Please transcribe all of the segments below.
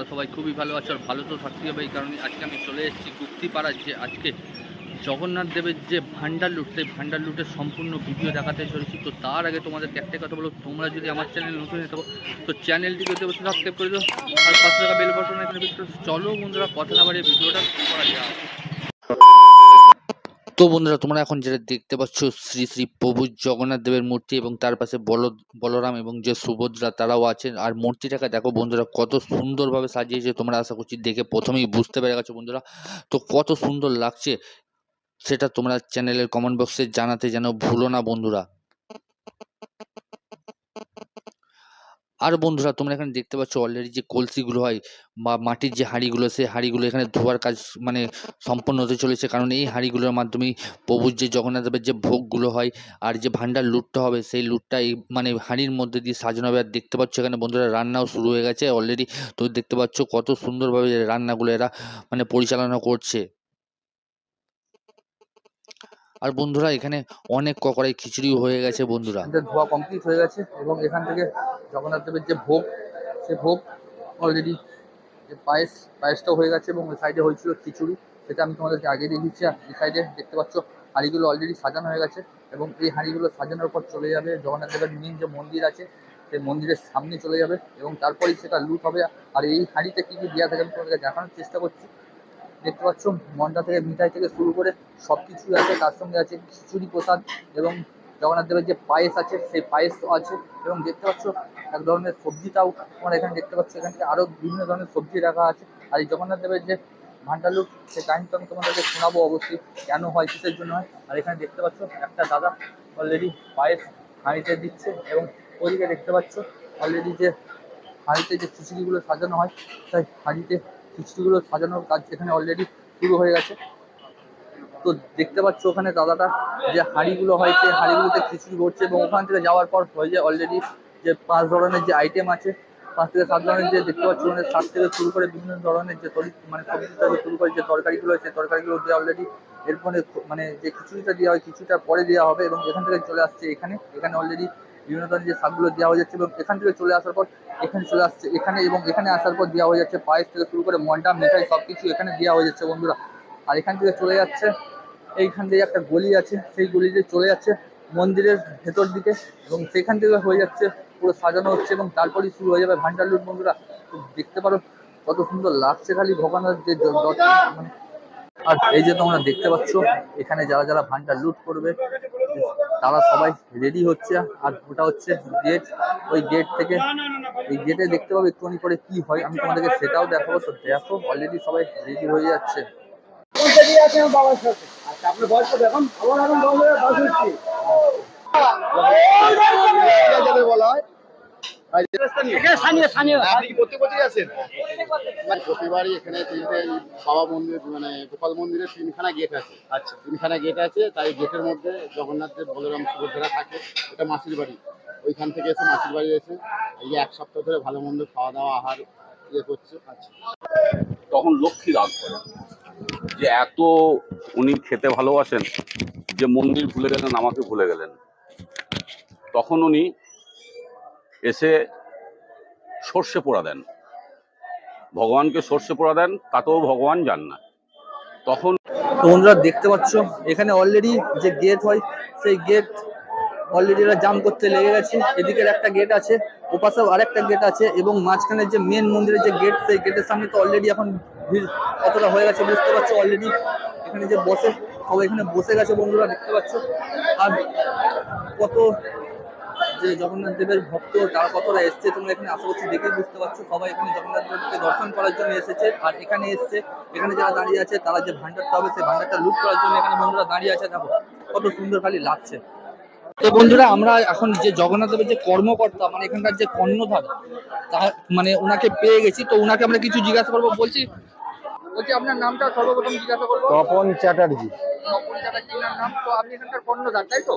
তোমরা সবাই খুবই ভালো আছো আর ভালো তো থাকতে হবে, এই কারণে আজকে আমি চলে এসেছি গুপ্তিপাড়ার যে আজকে জগন্নাথ দেবের যে ভান্ডার লুট, সেই ভান্ডার লুটের সম্পূর্ণ ভিডিও দেখাতে চলেছি। তো তার আগে তোমাদের একটাই কথা বলো তোমরা যদি আমার চ্যানেল নতুন থাকো, তো চ্যানেলটি যদি অবশ্যই সাবস্ক্রাইব করে দাও, আর পাশে থাকা বেল বাটন এখানে চলো বন্ধুরা, কথা না বাড়িয়ে ভিডিওটা শুরু করা যাক। তো বন্ধুরা, তোমরা এখন যেটা দেখতে পাচ্ছ, শ্রী শ্রী প্রভু জগন্নাথ দেবের মূর্তি এবং তার পাশে বল বলরাম এবং যে সুভদ্রা তারাও আছেন। আর মূর্তিটাকে দেখো বন্ধুরা, কত সুন্দরভাবে সাজিয়েছে তোমরা আশা করছি দেখে প্রথমেই বুঝতে পেরে গেছো বন্ধুরা। তো কত সুন্দর লাগছে, সেটা তোমরা চ্যানেলের কমেন্ট বক্সে জানাতে যেন ভুলো না বন্ধুরা। আর বন্ধুরা, তোমরা এখানে দেখতে পাচ্ছ অলরেডি যে কলসিগুলো হয় বা মাটির যে হাঁড়িগুলো, সেই হাঁড়িগুলো এখানে ধোয়ার কাজ মানে সম্পন্ন হতে চলেছে। কারণ এই হাঁড়িগুলোর মাধ্যমেই প্রভুর যে জগন্নাথ দেবের যে ভোগগুলো হয় আর যে ভান্ডার লুটটা হবে, সেই লুটটা এই মানে হাঁড়ির মধ্যে দিয়ে সাজানো হবে। আর দেখতে পাচ্ছ এখানে বন্ধুরা, রান্নাও শুরু হয়ে গেছে অলরেডি তো দেখতে পাচ্ছ কত সুন্দরভাবে রান্নাগুলো এরা মানে পরিচালনা করছে। আর বন্ধুরা এখানে অনেক ককড়াই খিচুড়ি হয়ে গেছে বন্ধুরা। ধোয়া কমপ্লিট হয়ে গেছে এবং এখান থেকে জগন্নাথ দেবের যে ভোগ, সে ভোগ অলরেডি যে পায়েস, পায়েসটাও হয়ে গেছে এবং ওই সাইডে হয়েছিল খিচুড়ি। সেটা আমি তোমাদেরকে আগে দিয়ে দিচ্ছি। আর এই সাইডে দেখতে পাচ্ছ, হাঁড়িগুলো অলরেডি সাজানো হয়ে গেছে এবং এই হাঁড়িগুলো সাজানোর পর চলে যাবে জগন্নাথ দেবের মেন যে মন্দির আছে, সেই মন্দিরের সামনে চলে যাবে এবং তারপরেই সেটা লুট হবে। আর এই হাঁড়িতে কী কী দেওয়া থাকে আমি তোমাদেরকে দেখানোর চেষ্টা করছি। দেখতে পাচ্ছ, মন্ডা থেকে মিঠাই থেকে শুরু করে সব কিছুই আছে, তার সঙ্গে আছে খিচুড়ি প্রসাদ এবং জগন্নাথ দেবের যে পায়েস আছে, সেই পায়েসও আছে এবং দেখতে পাচ্ছ, এক ধরনের সবজিটাও তোমরা এখানে দেখতে পাচ্ছ, এখান থেকে আরও বিভিন্ন ধরনের সবজি রাখা আছে। আর এই জগন্নাথ দেবের যে ভান্ডার সেই টাইমটা আমি তোমাদেরকে শোনাবো অবশ্যই, কেন হয়, কিসের জন্য হয়। আর এখানে দেখতে পাচ্ছ, একটা দাদা অলরেডি পায়েস হাঁড়িতে দিচ্ছে এবং ওইদিকে দেখতে পাচ্ছ অলরেডি যে হাঁড়িতে যে খিচুড়িগুলো সাজানো হয় তাই হাঁড়িতে খিচুড়িগুলো সাজানোর কাজ এখানে অলরেডি শুরু হয়ে গেছে। তো দেখতে পাচ্ছ ওখানে দাদাটা যে হাঁড়িগুলো হয়, সেই হাঁড়িগুলোতে খিচুড়ি ভরছে এবং ওখান থেকে যাওয়ার পর হয়ে যায় অলরেডি যে পাঁচ ধরনের যে আইটেম আছে, পাঁচ থেকে সাত ধরনের যে দেখতে পাচ্ছ ওখানে সাত থেকে শুরু করে বিভিন্ন ধরনের যে তরি মানে সবজি থেকে শুরু করে যে তরকারিগুলো আছে তরকারিগুলো দিয়ে অলরেডি এরপরে মানে যে খিচুড়িটা দেওয়া হয়, খিচুড়িটা পরে দেওয়া হবে এবং এখান থেকে চলে আসছে এখানে। এখানে অলরেডি বিভিন্ন ধরনের যে শাকগুলো দেওয়া হয়ে যাচ্ছে এবং এখান থেকে চলে আসার পর এখানে চলে আসছে, এখানে এবং এখানে আসার পর দেওয়া হয়ে যাচ্ছে পায়েস থেকে শুরু করে মন্ডা, মিঠাই সব কিছু এখানে দেওয়া হয়ে যাচ্ছে বন্ধুরা। আর এখান থেকে চলে যাচ্ছে, এইখান থেকে একটা গলি আছে, সেই গলি দিয়ে চলে যাচ্ছে মন্দিরের ভেতর দিকে এবং সেখান থেকে হয়ে যাচ্ছে পুরো সাজানো হচ্ছে এবং তারপরেই শুরু হয়ে যাবে ভান্ডার লুট বন্ধুরা। দেখতে পারো কত সুন্দর লাগছে খালি ভগবানের যে দর্শন মানে। আর এই যে তোমরা দেখতে পাচ্ছ, এখানে যারা যারা ভান্ডার লুট করবে তারা সবাই রেডি হচ্ছে আর ওটা হচ্ছে গেট ওই গেট থেকে এই গেটে দেখতে পাবে একটুখানি করে কি হয়। আমি তোমাদেরকে সেটাও দেখাবো। তো দেখো অলরেডি সবাই রেডি হয়ে যাচ্ছে। আচ্ছা বলা হয়। আসেন প্রতিবারই এখানে তিনটে বাবা মন্দির মানে গোপাল মন্দিরের তিনখানা গেট আছে। আচ্ছা। তিনখানা গেট আছে তাই গেটের মধ্যে জগন্নাথের বলরাম সুভদ্রা থাকে। এটা মাসির বাড়ি। ওইখান থেকে এসে মাসির বাড়ি এসে এই এক সপ্তাহ ধরে ভালো মন্দ খাওয়া দাওয়া আহার ইয়ে করছে। আচ্ছা। তখন লক্ষ্মী রাগ করে যে এত উনি খেতে ভালোবাসেন যে মন্দির ভুলে গেলেন আমাকে ভুলে গেলেন। তখন উনি এসে সর্ষে পোড়া দেন। ভগবানকে সর্ষে পোড়া দেন, তাতেও ভগবান যান না। তখন বন্ধুরা দেখতে পাচ্ছ, এখানে অলরেডি যে গেট হয়, সেই গেট অলরেডি এরা জাম করতে লেগে গেছে। এদিকের একটা গেট আছে, ওপাশেও আরেকটা গেট আছে এবং মাঝখানে যে মেন মন্দিরের যে গেট সেই গেটের সামনে তো অলরেডি এখন ভিড় কতটা হয়ে গেছে, বুঝতে পারছ? অলরেডি এখানে যে বসে, সবাই এখানে বসে গেছে বন্ধুরা, দেখতে পাচ্ছ? আর কত যে জগন্নাথ দেবের ভক্ত তারা কতটা এসছে তোমরা এখানে আশা করছি দেখেই বুঝতে পারছ, সবাই এখানে জগন্নাথ দেবকে দর্শন করার জন্য এসেছে। আর এখানে এসছে, এখানে যারা দাঁড়িয়ে আছে তারা যে ভান্ডারটা হবে, সেই ভান্ডারটা লুট করার জন্য এখানে বন্ধুরা দাঁড়িয়ে আছে। দেখো, কত সুন্দর খালি লাগছে। তো বন্ধুরা, আমরা এখন যে জগন্নাথ দেবের যে কর্মকর্তা মানে এখানকার যে কর্ণধার মানে ওনাকে পেয়ে গেছি। তো ওনাকে আমরা কিছু জিজ্ঞাসা করব, বলছি বলছি আপনার নামটা সর্বপ্রথম জিজ্ঞাসা করব। তপন চ্যাটার্জি। তপন চ্যাটার্জি নাম তো আপনি এখানকার কর্ণধার তাই তো?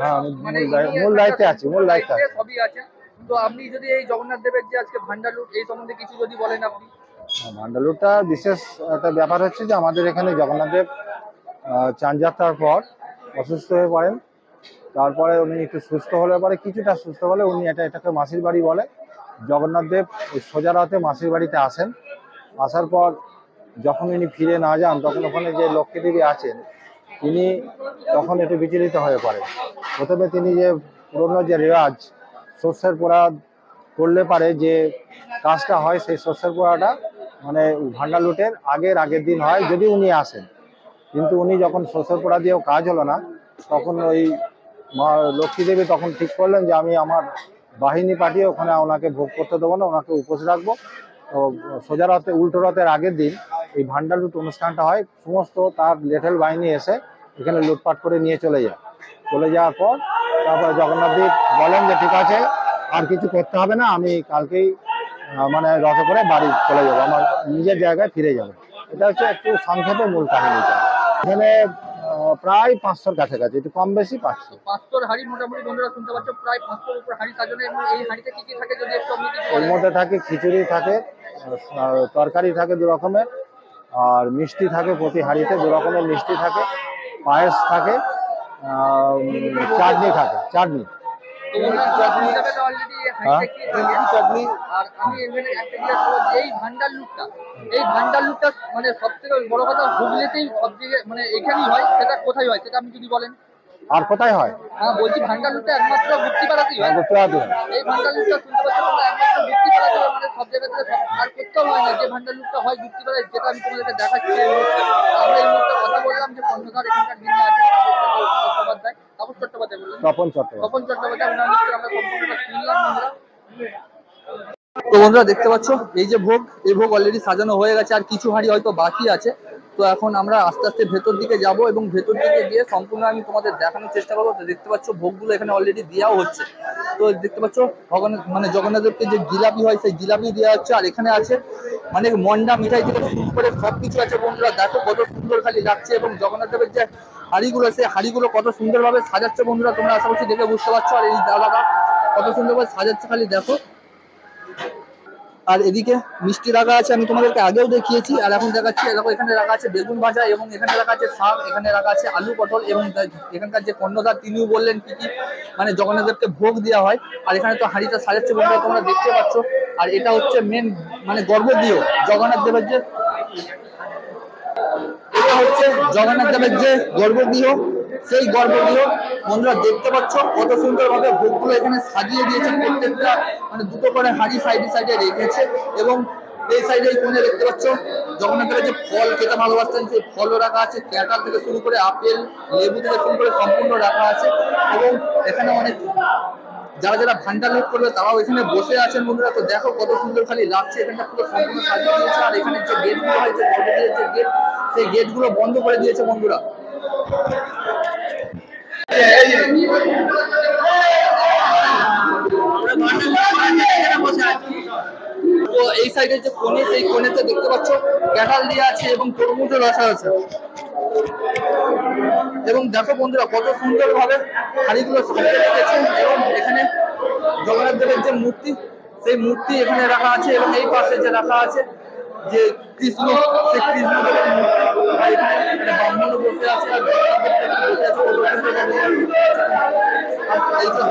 হ্যাঁ আমি মানে মূল দায়- ইনি মূল দায়িত্বে আছি মূল দায়িত্বে আছি। সবই আছে। তো আপনি যদি এই জগন্নাথ দেবের যে আজকে ভান্ডার লুট এই সম্বন্ধে কিছু যদি বলেন আপনি। ভান্ডালুরটা বিশেষ একটা ব্যাপার হচ্ছে যে আমাদের এখানে জগন্নাথদেব আহ, চান যাত্রার পর অসুস্থ হয়ে পড়েন। তারপরে উনি একটু সুস্থ হলে পরে কিছুটা সুস্থ হলে উনি এটা এটাকে মাসির বাড়ি বলে। জগন্নাথ দেব সোজা রাতে মাসির বাড়িতে আসেন। আসার পর যখন উনি ফিরে না যান, তখন ওখানে যে লক্ষ্মী দেবী আছেন তিনি তখন একটু বিচলিত হয়ে পড়েন। প্রথমে তিনি যে পুরনো যে রেওয়াজ শস্যের পোড়া করলে পারে যে কাজটা হয়, সেই শস্যের পোড়াটা মানে ভান্ডার লুটের আগের আগের দিন হয়, যদি উনি আসেন। কিন্তু উনি যখন শস্যের পোড়া দিয়েও কাজ হলো না, তখন ওই মা লক্ষ্মী দেবী তখন ঠিক করলেন যে, আমি আমার বাহিনী পাঠিয়ে ওখানে ওনাকে ভোগ করতে দেবো না, ওনাকে উপোস রাখব। তো সোজা রাতে, উল্টো রাতের আগের দিন এই ভান্ডার লুট অনুষ্ঠানটা হয় সমস্ত তার লেটেল বাহিনী এসে এখানে লুটপাট করে নিয়ে চলে যায়। চলে যাওয়ার পর তারপরে জগন্নাথ দেব বলেন যে ঠিক আছে আর কিছু করতে হবে না আমি কালকেই মানে রথে করে বাড়ি চলে যাব আমার নিজের জায়গায় ফিরে যাব। এটা হচ্ছে একটু সংক্ষেপে মূল কাহিনীটা এখানে প্রায় পাঁচশোর কাছাকাছি একটু কম বেশি পাঁচশো। পাঁচশোর হাড়ি মোটামুটি বন্ধুরা শুনতে পাচ্ছ প্রায় পাঁচশোর উপর হাড়ি সাজানো এবং এই হাড়িতে কি কি থাকে যদি একটু এর মধ্যে থাকে খিচুড়ি থাকে তরকারি থাকে দু রকমের আর মিষ্টি থাকে প্রতি হাঁড়িতে, দু রকমের মিষ্টি থাকে, পায়েস থাকে চাটনি থাকে, চাটনি হ্যাঁ? মানে সব থেকে বড় কথা, হুগলিতেই সব জায়গায় মানে এখানেই হয়, সেটা কোথায় হয়, সেটা আপনি যদি বলেন আর কোথায় হয়? হ্যাঁ বলছি ভান্ডার লুটটা একমাত্র হয়। হয় এই ভান্ডার লুটটা শুনতে পাচ্ছি তোমরা? একমাত্র হয়, মানে সব জায়গাতে আর কোথাও হয় না। যে ভান্ডার লুটটা হয় যেটা আমি তোমাদেরকে দেখাচ্ছি এই মুহূর্তে। আমরা এই মুহূর্তে কথা বললাম যে কর্ণধার এখানকার যিনি আছেন চট্টোপাধ্যায় তাপস চট্টোপাধ্যায় তপন চট্টোপাধ্যায়। তপন চট্টোপাধ্যায় ওনার মুখে আমরা সম্পূর্ণটা শুনলাম বন্ধুরা। তো বন্ধুরা দেখতে পাচ্ছ এই যে ভোগ এই ভোগ অলরেডি সাজানো হয়ে গেছে আর কিছু হাঁড়ি হয়তো বাকি আছে। তো এখন আমরা আস্তে আস্তে ভেতর দিকে যাব এবং ভেতর দিকে গিয়ে সম্পূর্ণ আমি তোমাদের দেখানোর চেষ্টা করব। তো দেখতে পাচ্ছ ভোগগুলো এখানে অলরেডি দেওয়াও হচ্ছে। তো দেখতে পাচ্ছ ভগবান মানে জগন্নাথদেবকে যে জিলাপি হয়, সেই জিলাপি দেওয়া হচ্ছে। আর এখানে আছে মানে মন্ডা মিঠাই থেকে শুরু করে সব কিছু আছে বন্ধুরা। দেখো কত সুন্দর খালি লাগছে এবং জগন্নাথ দেবের যে হাড়িগুলো, সেই হাড়িগুলো কত সুন্দরভাবে সাজাচ্ছে বন্ধুরা। তোমরা আশা করছি দেখে বুঝতে পারছ। আর এই দাদাটা কত সুন্দরভাবে সাজাচ্ছে খালি দেখো। আর এদিকে মিষ্টি রাখা আছে, আমি তোমাদেরকে আগেও দেখিয়েছি, আর এখন দেখাচ্ছি দেখো এখানে রাখা আছে বেগুন ভাজা এবং এখানে রাখা আছে শাক, এখানে রাখা আছে আলু পটল এবং এখানকার যে কর্ণধার তিনিও বললেন কি কি মানে জগন্নাথদেবকে ভোগ দেওয়া হয়, আর এখানে তো হাঁড়িটা সাজাচ্ছে বন্ধুরা তোমরা দেখতে পাচ্ছ, আর এটা হচ্ছে মেন মানে গর্ভগৃহ, জগন্নাথ দেবের যে, এটা হচ্ছে জগন্নাথ দেবের যে গর্ভগৃহ সেই গর্ভগৃহ বন্ধুরা দেখতে পাচ্ছ, কত সুন্দর ভাবে ভোগগুলো এখানে সাজিয়ে দিয়েছে, প্রত্যেকটা মানে দুটো করে হাড়ি সাইডে সাইডে রেখেছে এবং এই সাইডে এই কোণে দেখতে পাচ্ছ জগন্নাথ দেবের যে ফল খেতে ভালোবাসতেন, সেই ফলও রাখা আছে, ক্যাটাল থেকে শুরু করে আপেল, লেবু থেকে শুরু করে সম্পূর্ণ রাখা আছে এবং এখানে অনেক যারা যারা ভান্ডার লোড করবে তারাও এখানে বসে আছেন বন্ধুরা, তো দেখো কত সুন্দর খালি লাগছে, এখানটা পুরো সম্পূর্ণ সাজিয়ে দিয়েছে আর এখানে যে গেটগুলো হয় যে গেট সেই গেটগুলো বন্ধ করে দিয়েছে বন্ধুরা। এই সাইডে যে কোণে, সেই কোণেতে দেখতে পাচ্ছ ক্যাটাল দিয়ে আছে এবং তরমুজও রসা আছে এবং দেখো বন্ধুরা, কত সুন্দর ভাবে হাড়িগুলো সাজিয়ে রেখেছে এবং এখানে জগন্নাথ দেবের যে মূর্তি, সেই মূর্তি এখানে রাখা আছে এবং এই পাশে যে রাখা আছে যে কৃষ্ণ সেই কৃষ্ণ দেবের মূর্তি আর এখানে এখানে ব্রাহ্মণও বসে আছে আর জগন্নাথ দেব এখানে বসে আছে কত সুন্দর ভাবে। আর এই যে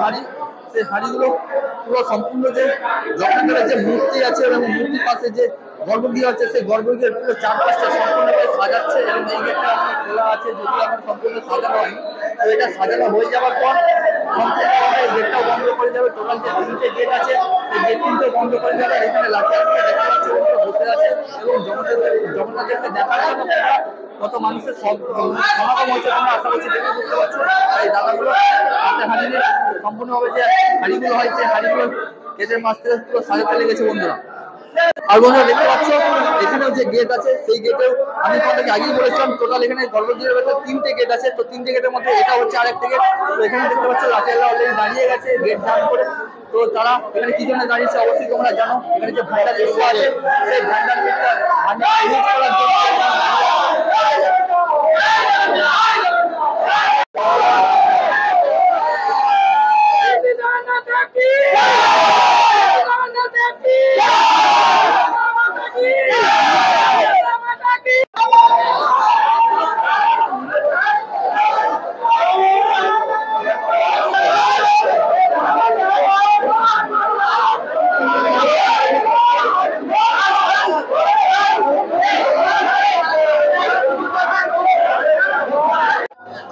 সেই হাড়িগুলো পুরো সম্পূর্ণ যে জগন্নাথের যে মূর্তি আছে, এবং মূর্তির পাশে যে গর্ভগৃহ আছে সেই গর্ভগৃহের পুরো চারপাশটা সম্পূর্ণভাবে সাজাচ্ছে এবং এই গেটটা এখন খোলা আছে যদি এখন সম্পূর্ণ সাজানো হয়নি তো এটা সাজানো হয়ে যাওয়ার পর সম্পূর্ণভাবে গেটটাও বন্ধ করে যাবে টোটাল যে তিনটে গেট আছে, সেই গেট তিনটে বন্ধ করে যাবে এখানে লাঠি আসবে দেখতে পাচ্ছি ওরা বসে আছে এবং জগন্নাথ জগন্নাথদেরকে দেখার জন্য কত মানুষের সব সমাগম হয়েছে তোমরা আশা করছি, দেখে বুঝতে পারছ। এই দাদাগুলো হাতে হাঁড়ি সম্পূর্ণভাবে যে হাঁড়িগুলো হয়, সেই হাঁড়িগুলো গেটের মাছ থেকে পুরো সাজাতে লেগেছে বন্ধুরা। আর বন্ধুরা, দেখতে পাচ্ছ, এখানেও যে গেট আছে, সেই গেটেও আমি তোমাদেরকে আগেই বলেছিলাম টোটাল এখানে গর্ভগৃহের ভেতরে তিনটে গেট আছে। তো তিনটে গেটের মধ্যে এটা হচ্ছে আরেকটা গেট তো এখানে দেখতে পাচ্ছ লাঠিয়ালা অলরেডি দাঁড়িয়ে গেছে গেট জাম করে। তো তারা এখানে কি জন্য দাঁড়িয়েছে, অবশ্যই তোমরা জানো। এখানে যে ভান্ডার গেটটা আছে সেই ভান্ডার গেটটা ভান্ডার ইউজ করার জন্য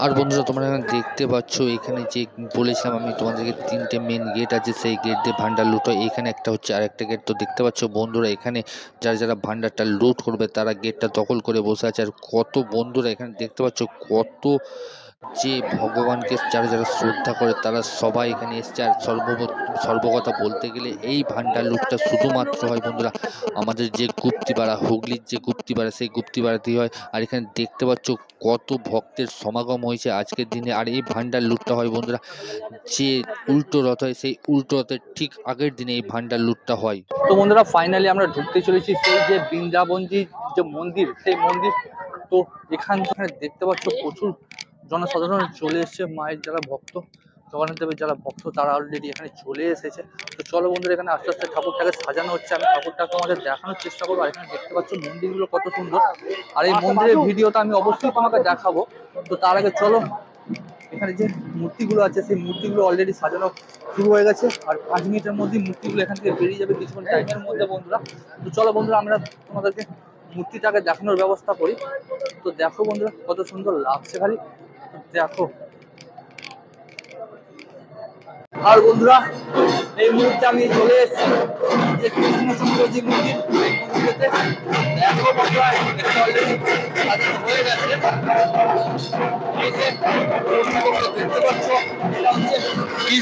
আর বন্ধুরা, তোমরা এখানে দেখতে পাচ্ছ, এখানে যে বলেছিলাম আমি তোমাদেরকে তিনটে মেন গেট আছে, সেই গেট দিয়ে ভান্ডার লুট হয়। এখানে একটা হচ্ছে আর একটা গেট তো দেখতে পাচ্ছ বন্ধুরা, এখানে যারা যারা ভান্ডারটা লুট করবে, তারা গেটটা দখল করে বসে আছে। আর কত বন্ধুরা এখানে দেখতে পাচ্ছ, কত যে ভগবানকে যারা যারা শ্রদ্ধা করে তারা সবাই এখানে এসছে। আর সর্ব সর্বকথা বলতে গেলে এই ভান্ডার লুটটা শুধুমাত্র হয় বন্ধুরা আমাদের যে গুপ্তিপাড়া, হুগলির যে গুপ্তিপাড়া, সেই গুপ্তিপাড়াতেই হয়। আর এখানে দেখতে পাচ্ছ কত ভক্তের সমাগম হয়েছে আজকের দিনে। আর এই ভান্ডার লুটটা হয় বন্ধুরা যে উল্টো রথ হয়, সেই উল্টো রথের ঠিক আগের দিনে এই ভান্ডার লুটটা হয়। তো বন্ধুরা ফাইনালি আমরা ঢুকতে চলেছি সেই যে বৃন্দাবনজি যে মন্দির, সেই মন্দির। তো এখান থেকে দেখতে পাচ্ছ প্রচুর জনসাধারণ চলে এসেছে, মায়ের যারা ভক্ত, জগন্নাথ দেবের যারা ভক্ত, তারা অলরেডি এখানে চলে এসেছে। তো চলো বন্ধুরা, এখানে আস্তে আস্তে ঠাকুরটাকে সাজানো হচ্ছে। আমি ঠাকুরটাকে আমাদের দেখানোর চেষ্টা করব। আর এখানে দেখতে পাচ্ছ, মন্দিরগুলো কত সুন্দর। আর এই মন্দিরের ভিডিওটা আমি অবশ্যই তোমাকে দেখাবো। তো তার আগে চলো, এখানে যে মূর্তিগুলো আছে, সেই মূর্তিগুলো অলরেডি সাজানো শুরু হয়ে গেছে। আর পাঁচ মিনিটের মধ্যেই মূর্তিগুলো এখান থেকে বেরিয়ে যাবে কিছুক্ষণ টাইমের মধ্যে বন্ধুরা। তো চলো বন্ধুরা, আমরা তোমাদেরকে মূর্তিটাকে দেখানোর ব্যবস্থা করি। তো দেখো বন্ধুরা, কত সুন্দর লাগছে খালি। তো দেখো আর বন্ধুরা, এই মুহূর্তে আমি চলে এসেছি যে কৃষ্ণচন্দ্রজি মন্দির এই মন্দিরেতে। দেখো বন্ধুরা হয়ে গেছে। এই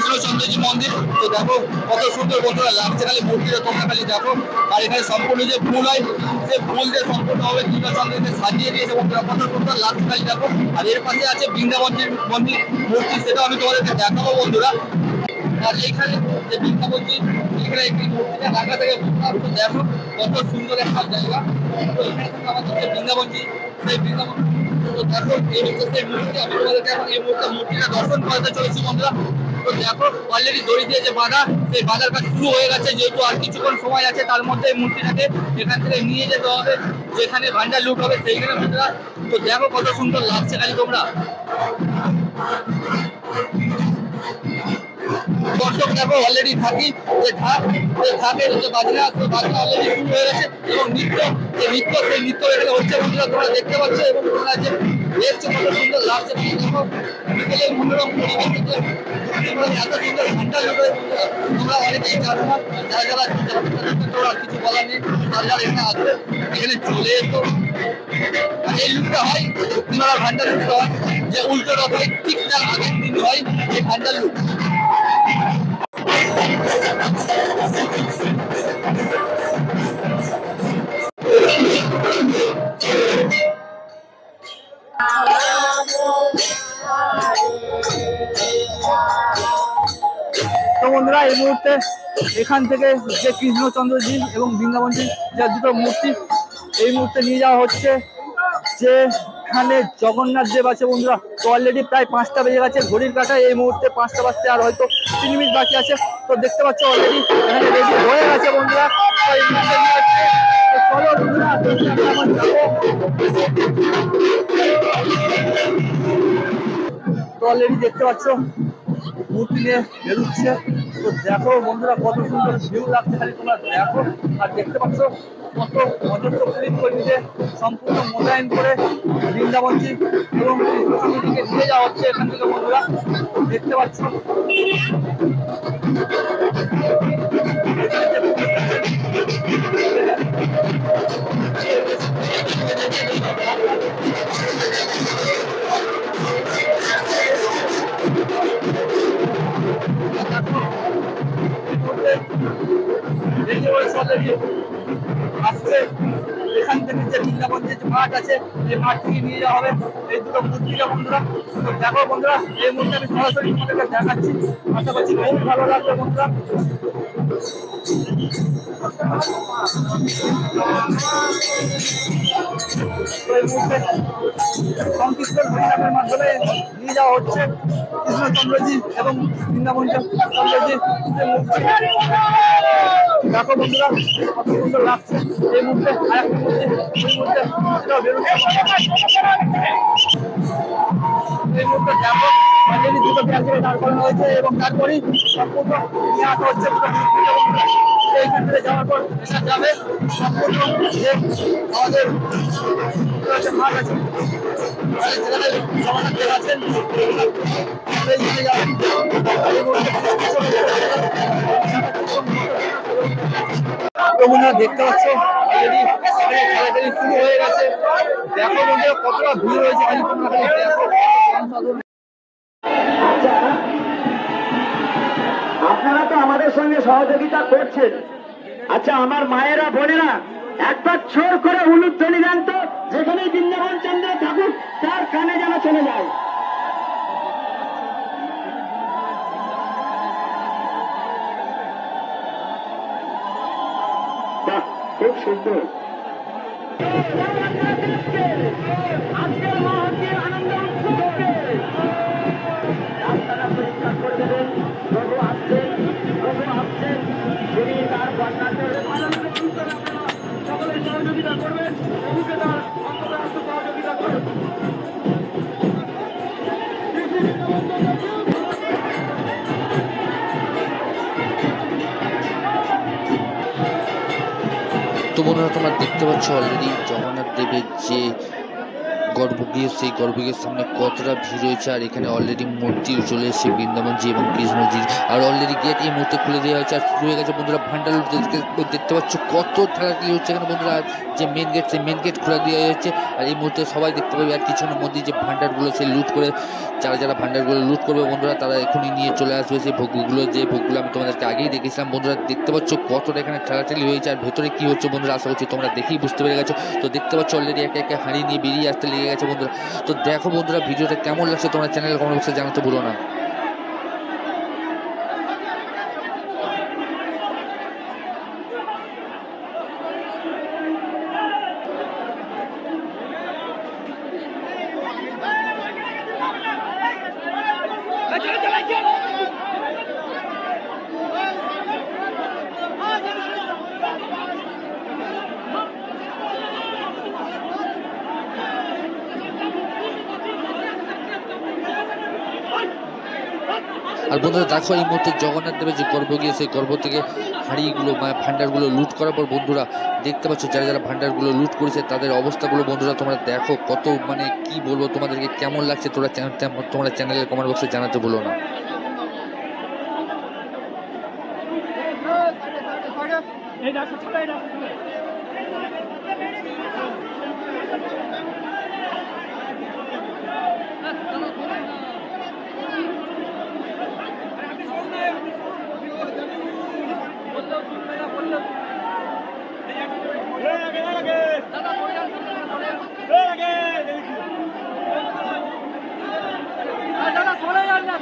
যে মন্দির। তো দেখো কত সুন্দর বন্ধুরা লাগছে, খালি মূর্তিটা তোমরা খালি দেখো। আর এখানে সম্পূর্ণ যে ফুল হয়, সে ফুল দিয়ে সম্পূর্ণভাবে কৃষ্ণচন্দ্রকে সাজিয়ে দিয়েছে বন্ধুরা। কত সুন্দর লাগছে, খালি দেখো। আর এর পাশে আছে বৃন্দাবনজির মন্দির মূর্তি সেটা আমি তোমাদেরকে দেখাবো বন্ধুরা। আর এইখানে যে বৃন্দাবনজি এখানে একটি মূর্তিটা রাখা থেকে দেখো কত সুন্দর একটা জায়গা। তো এখানে আমাদের যে বৃন্দাবনজি সেই বৃন্দাবন তো দেখো এই হচ্ছে সেই মূর্তি আমি তোমাদেরকে এখন এই মুহূর্তে মূর্তিটা দর্শন করাতে চলেছি বন্ধুরা। তো দেখো অলরেডি দড়ি দিয়ে যে বাঁধা, সেই বাঁধার কাজ শুরু হয়ে গেছে, যেহেতু আর কিছুক্ষণ সময় আছে, তার মধ্যে এই মূর্তিটাকে এখান থেকে নিয়ে যেতে হবে, যেখানে ভান্ডার লুট হবে, সেইখানে বন্ধুরা। তো দেখো কত সুন্দর লাগছে খালি তোমরা। দর্শক দেখো অলরেডি থাকি। যে ঢাক, যে ঢাকের যে বাজনা, সেই বাজনা অলরেডি শুরু হয়ে গেছে। এবং নৃত্য, যে নৃত্য, সেই নৃত্য এখানে হচ্ছে বন্ধুরা, তোমরা দেখতে পাচ্ছ। এবং তোমরা যে দেখছ কত সুন্দর লাগছে দেখো বিকেলের মনোরম পরিবেশে এত সুন্দর ঠান্ডা লোকে তোমরা অনেকেই জানো না, যারা যারা তোমরা কিছু বলার নেই। যারা যারা এখানে আসবে এখানে চলে এসো। এই লুকটা হয় তোমরা ভান্ডার লুকটা হয়। যে উল্টো রথ হয় ঠিক তার আগের দিন হয়, এই ভান্ডার লুক। তো বন্ধুরা, এই মুহূর্তে এখান থেকে যে কৃষ্ণচন্দ্রজি এবং বৃন্দাবনজি যে দুটো মূর্তি, এই মুহূর্তে নিয়ে যাওয়া হচ্ছে যে এখানে জগন্নাথ দেব আছে বন্ধুরা। তো অলরেডি প্রায় পাঁচটা বেজে গেছে, ঘড়ির কাঁটায় এই মুহূর্তে পাঁচটা বাজতে আর হয়তো তিন মিনিট বাকি আছে। তো দেখতে পাচ্ছ অলরেডি এখানে রেডি হয়ে গেছে বন্ধুরা। বন্ধুরা তো অলরেডি দেখতে পাচ্ছ, মূর্তি নিয়ে বেরোচ্ছে। তো দেখো বন্ধুরা কত সুন্দর ভিউ লাগছে খালি তোমরা দেখো। আর দেখতে পাচ্ছ কত অজস্র পুলিশ কর্মীদের সম্পূর্ণ মোতায়েন করে বৃন্দাবনজি এবং কৃষ্ণকে নিয়ে যাওয়া হচ্ছে এখান থেকে বন্ধুরা। দেখতে পাচ্ছ এই আসছে এখান থেকে যে বৃন্দাবনের যে মাঠ আছে, এই মাঠ থেকে নিয়ে যাওয়া হবে। এই দুটো মূর্তিটা বন্ধুরা দেখো বন্ধুরা, এই মূর্তি আমি সরাসরি তোমাদেরকে দেখাচ্ছি। আশা করছি খুব ভালো লাগবে বন্ধুরা। সংকীর্তন হরিনামের মাধ্যমে নিয়ে এবং বৃন্দাবন চন্দ্রজি দেখো বন্ধুরা কত লাগছে এই মুহূর্তে এই মুহূর্তে এই দুটো দাঁড় করানো হয়েছে এবং তারপরেই সম্পূর্ণ হচ্ছে থেকে যাওয়ার যাবে। সম্পূর্ণ আমাদের মাঠ আছে। সেই তোমরা দেখতে পাচ্ছ। অলরেডি শুরু হয়ে গেছে। দেখো কতটা ভিড় হয়েছে খালি তোমরা সহযোগিতা করছেন আচ্ছা আমার মায়েরা, বোনেরা, একবার ছোর করে উলুধ্বনি দেন তো যেখানে বৃন্দাবন চন্দ্র ঠাকুর তার কানে যেন চলে যায়। খুব সুন্দর। আজকের মহৎের তোমরা দেখতে পাচ্ছ অলরেডি জগন্নাথ দেবের যে গর্ভগৃহ, সেই গর্ভগৃহের সামনে কতটা ভিড় হয়েছে আর এখানে অলরেডি মূর্তি চলে এসেছে বৃন্দাবনজি এবং কৃষ্ণজির আর অলরেডি গেট এই মুহূর্তে খুলে দেওয়া হয়েছে, আর শুরু হয়ে গেছে বন্ধুরা ভান্ডার লুট দেখতে- পাচ্ছ কত ঠেলাঠেলি হচ্ছে এখানে বন্ধুরা যে মেন গেট সেই মেন গেট খুলে দেওয়া হয়েছে। আর এই মুহূর্তে সবাই দেখতে পাবে, আর কিছুক্ষণের মধ্যে যে ভান্ডারগুলো সে লুট করে, যারা যারা ভান্ডারগুলো লুট করবে বন্ধুরা, তারা এখনই নিয়ে চলে আসবে। সেই ভোগগুলো, যে ভোগগুলো আমি তোমাদেরকে আগেই দেখেছিলাম বন্ধুরা, দেখতে পাচ্ছ কতটা এখানে ঠেলাঠেলি হয়েছে। আর ভেতরে কি হচ্ছে বন্ধুরা, আশা করছি তোমরা দেখেই বুঝতে পেরে গেছো। তো দেখতে পাচ্ছ অলরেডি একে একে হাঁড়ি নিয়ে বেরিয়ে আসতে লেগে গেছে বন্ধুরা। তো দেখো বন্ধুরা, ভিডিওটা কেমন লাগছে তোমরা চ্যানেলে কমেন্ট বক্সে জানাতে ভুলো না। আর বন্ধুরা, দেখো এই মুহূর্তে জগন্নাথ দেবের যে গর্ব গিয়ে, সেই গর্ভ থেকে হাঁড়িগুলো মানে ভান্ডারগুলো লুট করার পর বন্ধুরা, দেখতে পাচ্ছ যারা যারা ভান্ডারগুলো লুট করেছে, তাদের অবস্থাগুলো বন্ধুরা তোমরা দেখো, কত মানে কি বলব তোমাদেরকে, কেমন লাগছে তোমরা চ্যানেল, তোমরা চ্যানেলের কমেন্ট বক্সে জানাতে বলো না।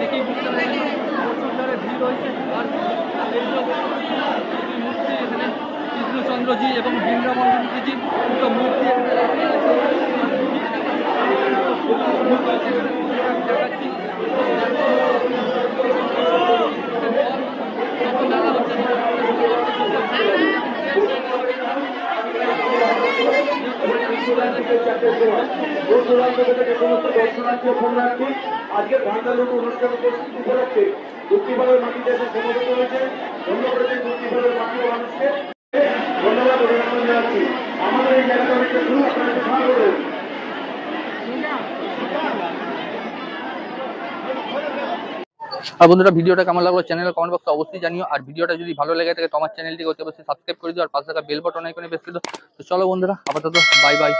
দেখেই বুঝতে পেরেছি প্রচুর জোরে ভিড় হয়েছে আর এই যে দুটি মূর্তি এখানে কৃষ্ণচন্দ্রজি এবং বৃন্দাবনজি দুটো মূর্তি এখানে রাখা আছে। দেখাচ্ছি। কত মেলা হচ্ছে দূর দূরান্ত থেকে যে সমস্ত ভান্ডালুট অনুষ্ঠান উপলক্ষে দুঃখীপালের মাটিতে এসে হয়েছে। মাটি মানুষকে। ধন্যবাদ আমাদের এই শুরু আর বন্ধুরা, ভিডিওটা কেমন লাগল চ্যানেলের কমেন্ট বক্সে অবশ্যই জানিও। আর ভিডিওটা যদি ভালো লেগে থাকে তোমার চ্যানেলটিকে অতি অবশ্যই সাবস্ক্রাইব করে দিও আর পাশে থাকা বেল বাটন আইকনে প্রেস করে দিও। তো চলো বন্ধুরা, আপাতত বাই বাই